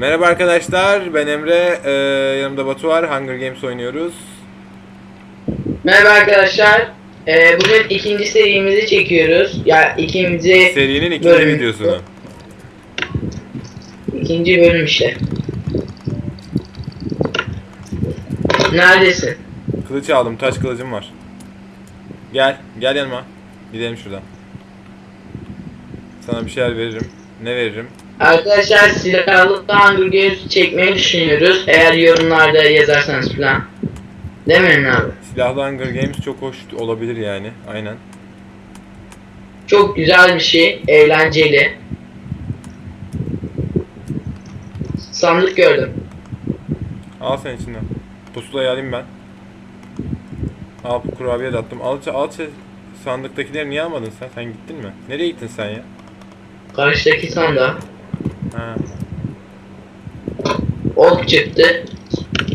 Merhaba arkadaşlar, ben Emre. Ee, yanımda Batu var. Hunger Games oynuyoruz. Merhaba arkadaşlar. Ee, bugün ikinci serimizi çekiyoruz. Ya ikinci Serinin ikinci Bölüm. videosunu. ikinci bölüm işte. Neredesin? Kılıç aldım, taş kılıcım var. Gel, gel yanıma. Gidelim şuradan. Sana bir şeyler veririm. Ne veririm? Arkadaşlar silahlı Hunger Games çekmeyi düşünüyoruz. Eğer yorumlarda yazarsanız falan. Değil mi abi? Silahlı Hunger Games çok hoş olabilir yani. Aynen. Çok güzel bir şey. Eğlenceli. Sandık gördüm. Al sen içinden. Pusulayı alayım ben. Al kurabiye de attım. Al, al sandıktakileri niye almadın sen? Sen gittin mi? Nereye gittin sen ya? Karşıdaki sandığa. Ha. Ok çıktı.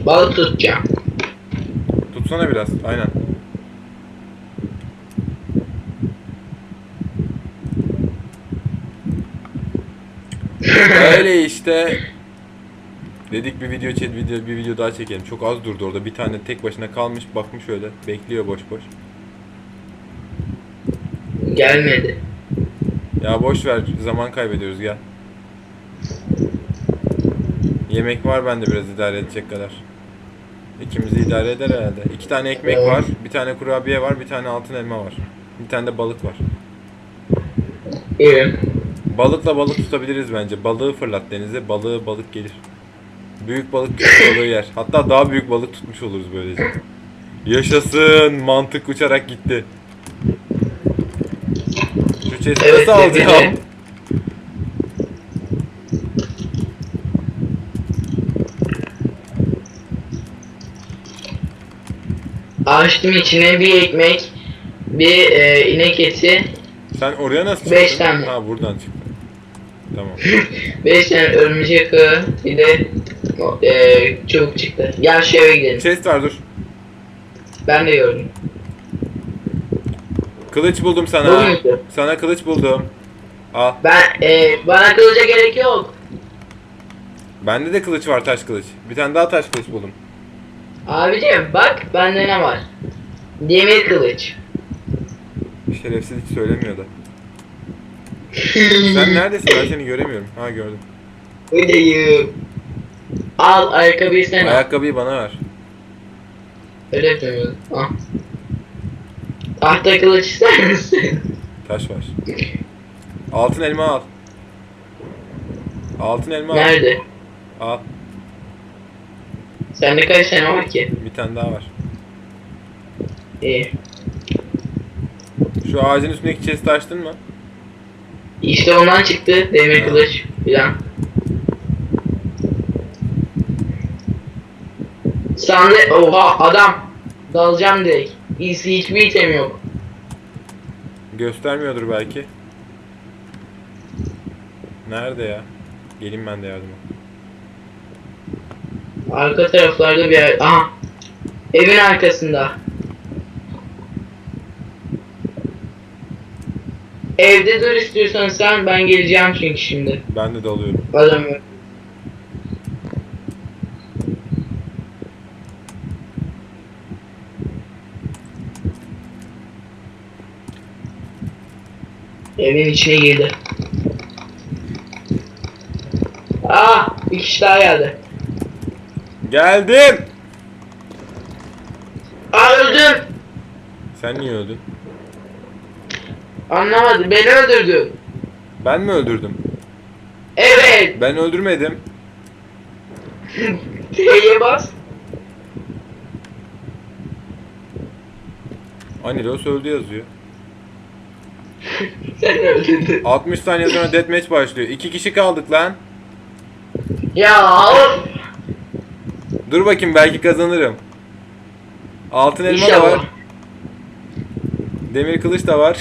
Balık tutacağım. Tutsana biraz. Aynen. Öyle işte. Dedik bir video çek video bir video daha çekelim. Çok az durdu orada. Bir tane tek başına kalmış bakmış öyle. Bekliyor boş boş. Gelmedi. Ya boş ver. Zaman kaybediyoruz gel. Yemek var bende biraz idare edecek kadar. İkimizi idare eder herhalde. İki tane ekmek var, bir tane kurabiye var, bir tane altın elma var. Bir tane de balık var. İyi. Balıkla balık tutabiliriz bence. Balığı fırlat denize, balığı balık gelir. Büyük balık küçük balığı yer. Hatta daha büyük balık tutmuş oluruz böylece. Yaşasın! Mantık uçarak gitti. Şu chest'i Evet, nasıl alacağım? Açtım içine bir ekmek, bir e, inek eti, Sen oraya nasıl Beş çıktın? tane. Ha buradan çıktın. Tamam. 5 tane örümcek ağı, bir de e, çubuk çıktı. Gel şu eve gidelim. Chest var dur. Ben de gördüm. Kılıç buldum Bu sana. muydu? Sana kılıç buldum. Al. Ben e, bana kılıca gerek yok. Bende de kılıç var taş kılıç. Bir tane daha taş kılıç buldum. Abicim bak bende ne var? Demir kılıç. Şerefsiz hiç söylemiyor da. Sen neredesin? Ben seni göremiyorum. Ha gördüm. Buradayım. Al ayakkabıyı sen al. Ayakkabıyı bana ver. Öyle yapıyorum. Al. Tahta kılıç ister misin? Taş var. Altın elma al. Altın elma al. Nerede? Al. Sende kaç tane var ki? Bir tane daha var. İyi. Şu ağacın üstündeki chest'i açtın mı? İşte ondan çıktı demir Ha. kılıç filan. Sandı oha adam dalacağım direkt. İyisi hiçbir item yok. Göstermiyordur belki. Nerede ya? Gelin ben de yardıma. Arka taraflarda bir yer. Aha. Evin arkasında. Evde dur istiyorsan sen ben geleceğim çünkü şimdi. Ben de dalıyorum. Adam. Evin içine girdi. Aa, bir kişi daha geldi. Geldim! Aa öldüm. Sen niye öldün? Anlamadı. Beni öldürdü. Ben mi öldürdüm? Evet. Ben öldürmedim. T'ye bas. Anilos öldü yazıyor. Sen öldürdün. 60 saniye sonra deathmatch başlıyor. İki kişi kaldık lan. Ya of. Dur bakayım belki kazanırım. Altın elma da İnşallah. var. Demir kılıç da var.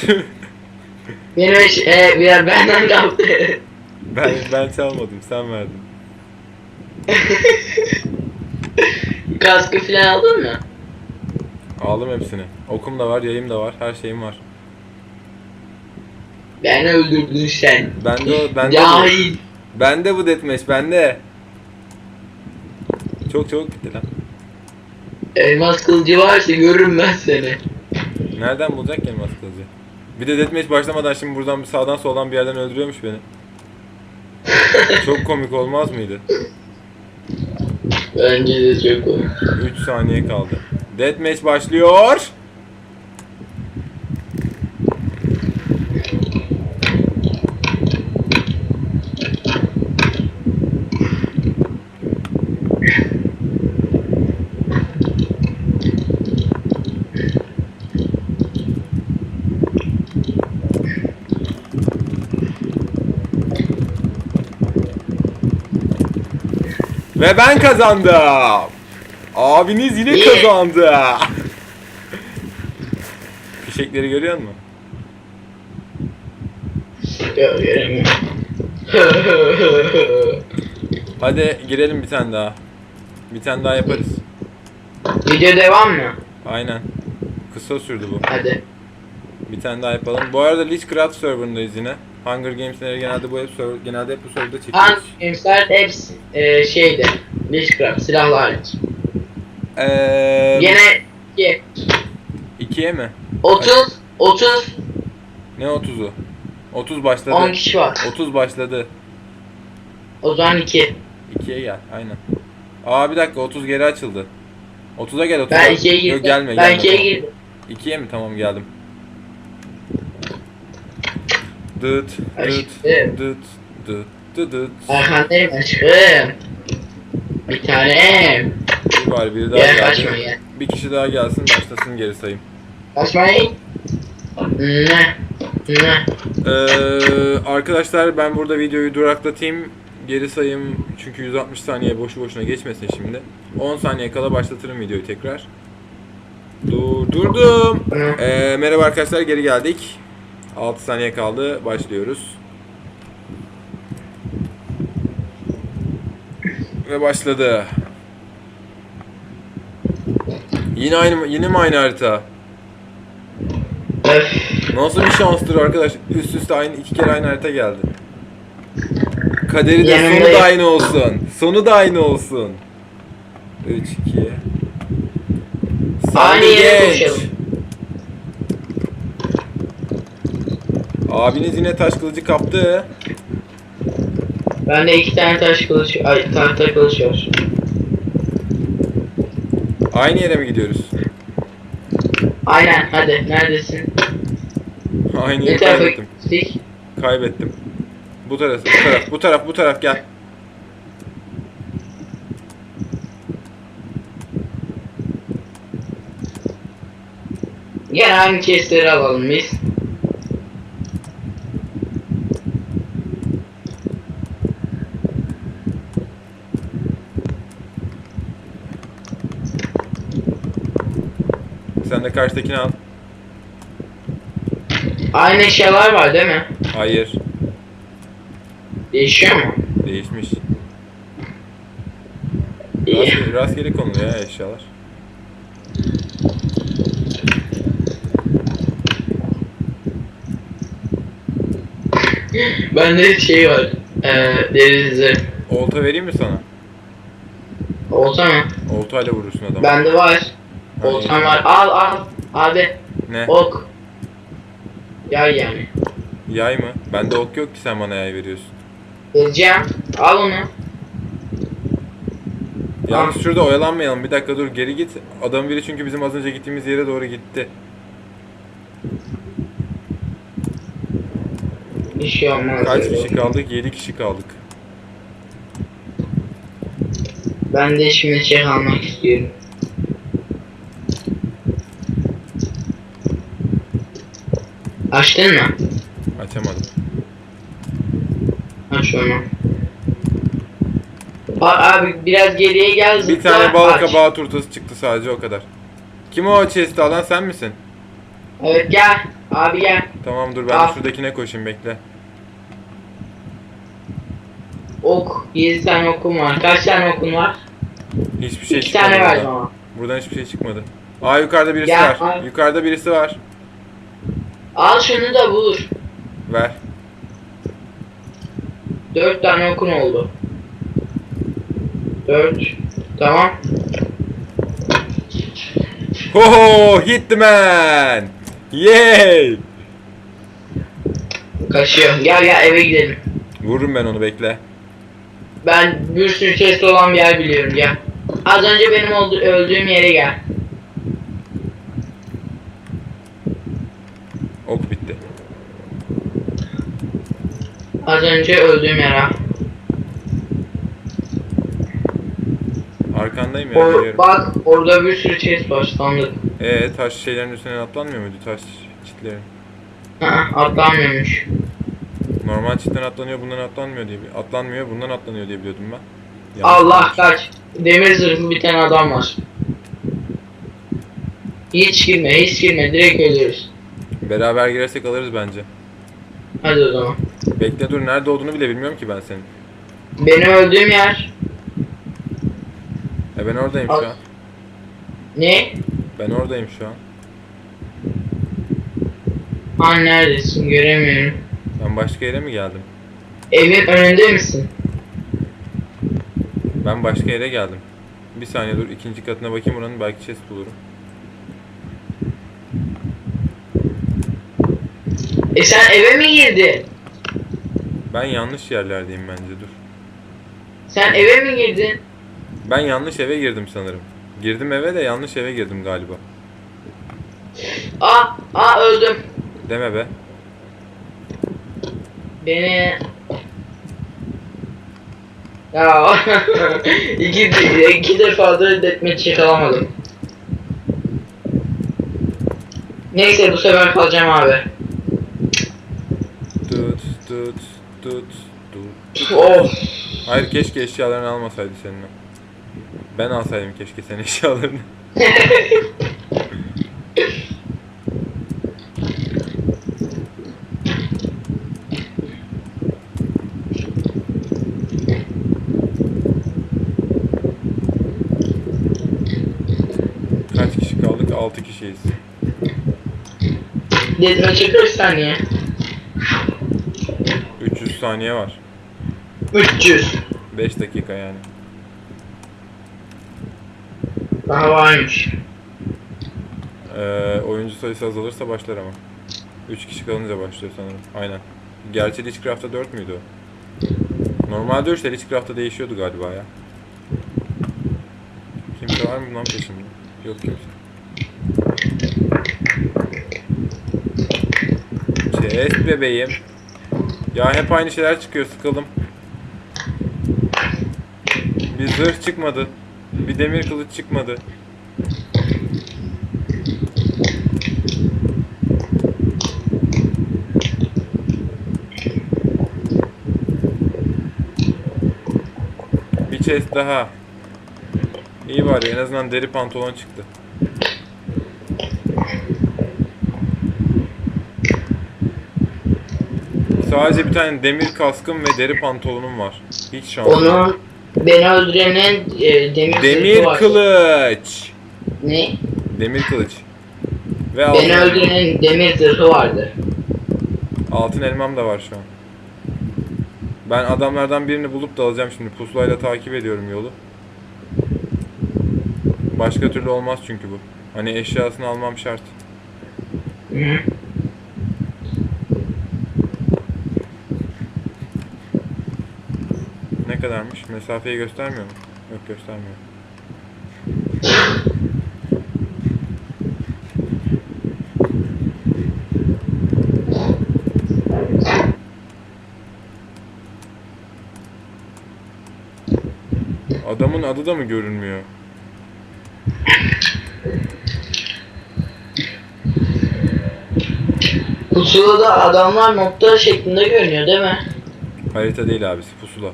Benim eş, e, bir yer benden kaldı. ben ben çalmadım, sen verdin. Kaskı falan aldın mı? Aldım hepsini. Okum da var, yayım da var, her şeyim var. Beni öldürdün sen. Bende o, bende bu. Cahil. Bende bu deathmatch, bende. Çok çabuk gitti lan. Elmas kılıcı varsa görürüm ben seni. Nereden bulacak ki elmas kılıcı? Bir de deathmatch başlamadan şimdi buradan bir sağdan soldan bir yerden öldürüyormuş beni. Çok komik olmaz mıydı? Bence de çok komik. 3 saniye kaldı. Deathmatch başlıyor. Ve ben kazandım. Abiniz yine kazandı. Fişekleri görüyor musun? Yok göremiyorum. Hadi girelim bir tane daha. Bir tane daha yaparız. Video devam mı? Aynen. Kısa sürdü bu. Hadi. Bir tane daha yapalım. Bu arada Lichcraft serverındayız yine. Hunger Games'leri genelde bu hep server, genelde hep bu serverda çekiyoruz. gamesler hepsi e, şeydi. Witchcraft silahlı hariç. Eee Gene iki. ikiye mi? 30 30 Ne 30'u? 30 başladı. 10 kişi var. 30 başladı. O zaman 2. 2'ye gel. Aynen. Aa bir dakika 30 geri açıldı. 30'a gel 30'a. Ben 2'ye girdim. Yok gelme ben gelme. 2'ye tamam. girdim. 2'ye mi? Tamam geldim. Dıt dıt dıt dıt dıt dıt. Arkandayım aşkım. Bir tane. Bir var biri daha Gel geldi. kaçma gel. Bir kişi daha gelsin başlasın geri sayım. Kaçmayın. Ne? Ne? Ee, arkadaşlar ben burada videoyu duraklatayım. Geri sayım çünkü 160 saniye boşu boşuna geçmesin şimdi. 10 saniye kala başlatırım videoyu tekrar. Durdurdum. Ee, merhaba arkadaşlar geri geldik. 6 saniye kaldı. Başlıyoruz. Ve başladı. Yine aynı yine mi aynı harita? Nasıl bir şanstır arkadaş? Üst üste aynı iki kere aynı harita geldi. Kaderi de sonu da aynı olsun. Sonu da aynı olsun. 3 2 Aynı yere koşalım. Abiniz yine taş kılıcı kaptı. Bende iki tane taş kılıç, ay tahta kılıç var. Aynı yere mi gidiyoruz? Aynen hadi neredesin? Aynı Ne yeri tarafa kaybettim. gittik? Kaybettim. Bu taraf, bu taraf, bu taraf, bu taraf gel. Gel aynı chestleri alalım biz. Sen de karşıdakini al. Aynı eşyalar var değil mi? Hayır. Değişiyor mu? Değişmiş. İyi. Rastgele, rastgele konuluyor ya eşyalar. Bende şey var. Eee derizi. Olta vereyim mi sana? Olta mı? Oltayla vurursun adamı. Bende var. İyi. var. Al al. Abi Ne? ok. Yay yani. Yay mı? Bende ok yok ki sen bana yay veriyorsun. Vereceğim. Al onu. Yalnız şurada oyalanmayalım. Bir dakika dur geri git. Adam biri çünkü bizim az önce gittiğimiz yere doğru gitti. Bir şey olmaz. Kaç öyle. kişi kaldık? 7 kişi kaldık. Ben de şimdi şey almak istiyorum. Açtın mı? Açamadım. Aç onu. A- abi biraz geriye gel Bir tane balık aç. kabağı turtası çıktı sadece o kadar. Kim o chest'i alan sen misin? Evet gel. Abi gel. Tamam dur ben Al. de şuradakine koşayım bekle. Ok. 7 tane okum var. Kaç tane okun var? Hiçbir şey 2 çıkmadı tane verdim buradan. ama. Buradan hiçbir şey çıkmadı. Aa yukarıda birisi Gel, var. al. Yukarıda birisi var. Al şunu da vur. Ver. 4 tane okun oldu. 4 Tamam. Ho ho hit the man. Yay. Kaçıyorum. Gel gel eve gidelim. Vururum ben onu bekle. Ben bir sürü chest olan bir yer biliyorum gel. Az önce benim oldu- öldüğüm yere gel. Ok bitti. Az önce öldüğüm yere. Arkandayım ya O, geliyorum. bak orada bir sürü chest var sandık. Ee taş şeylerin üstüne atlanmıyor muydu taş çitlerin? Ha, atlanmıyormuş. Normal çitten atlanıyor bundan atlanmıyor diye atlanmıyor bundan atlanıyor diye biliyordum ben. Yanlış Allah bilmiş. kaç. Demir zırhlı bir tane adam var. Hiç girme, hiç girme. Direkt ölüyoruz. Beraber girersek alırız bence. Hadi o zaman. Bekle dur nerede olduğunu bile bilmiyorum ki ben senin. Benim öldüğüm yer E ben oradayım Al. şu an. ne? Ben oradayım şu an. Ha neredesin? Göremiyorum. Ben başka yere mi geldim? Evin önünde misin? Ben başka yere geldim. Bir saniye dur ikinci katına bakayım buranın belki chest bulurum. E sen eve mi girdin? Ben yanlış yerlerdeyim bence dur. Sen eve mi girdin? Ben yanlış eve girdim sanırım. Girdim eve de yanlış eve girdim galiba. Aa, aa öldüm. Deme be. Beni... Ya iki, iki defa da deathmatch yakalamadım. Neyse bu sefer kalacağım abi. Tut tut tut. Of. Hayır keşke eşyalarını almasaydı seninle. Ben alsaydım keşke senin eşyalarını. Kaç kişi kaldık? 6 kişiyiz. Deathmatch'e 40 saniye. 300 saniye var. 300. 5 dakika yani. Daha varmış. Ee, oyuncu sayısı azalırsa başlar ama. 3 kişi kalınca başlıyor sanırım. Aynen. Gerçi Lichcraft'ta 4 müydü o? Normalde 3 de Lichcraft'ta değişiyordu galiba ya. Kimse var mı lan peşimde? Yok kimse. Chest bebeğim. Ya hep aynı şeyler çıkıyor sıkıldım. Bir zırh çıkmadı. Bir demir kılıç çıkmadı. Bir chest daha. İyi bari en azından deri pantolon çıktı. Sadece bir tane demir kaskım ve deri pantolonum var. Hiç şans. yok. Onu beni öldürenin e, demir, Demir var. kılıç. Ne? Demir kılıç. Ve Beni altın, öldürenin demir zırhı vardı. altın elmam da var şu an. Ben adamlardan birini bulup da alacağım şimdi. Pusulayla takip ediyorum yolu. Başka türlü olmaz çünkü bu. Hani eşyasını almam şart. Mesafeyi göstermiyor mu? Yok göstermiyor. Adamın adı da mı görünmüyor? Pusulada adamlar nokta şeklinde görünüyor değil mi? Harita değil abisi pusula.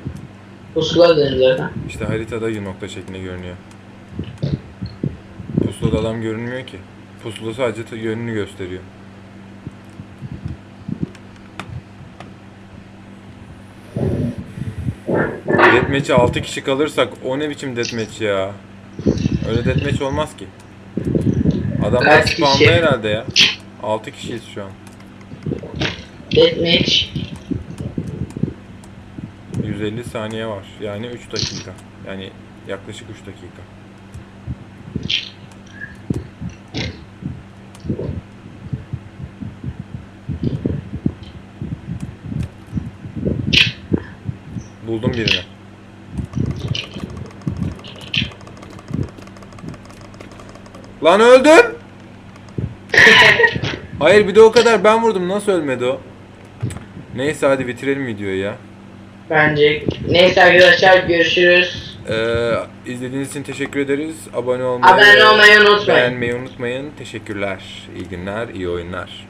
Pusula denir zaten. İşte haritada nokta şeklinde görünüyor. Pusulada adam görünmüyor ki. Pusula sadece yönünü gösteriyor. Deathmatch'e 6 kişi kalırsak o ne biçim deathmatch ya? Öyle deathmatch olmaz ki. Adamlar spawn'da herhalde ya. 6 kişiyiz şu an. Deathmatch. 150 saniye var. Yani 3 dakika. Yani Yaklaşık 3 dakika. Buldum birini. Lan öldüm. Hayır bir de o kadar ben vurdum nasıl ölmedi o? Neyse hadi bitirelim videoyu ya. Bence. Neyse arkadaşlar görüşürüz. Ee, izlediğiniz için teşekkür ederiz. Abone olmayı, Abone olmayı unutmayın. beğenmeyi unutmayın. Teşekkürler. İyi günler, iyi oyunlar.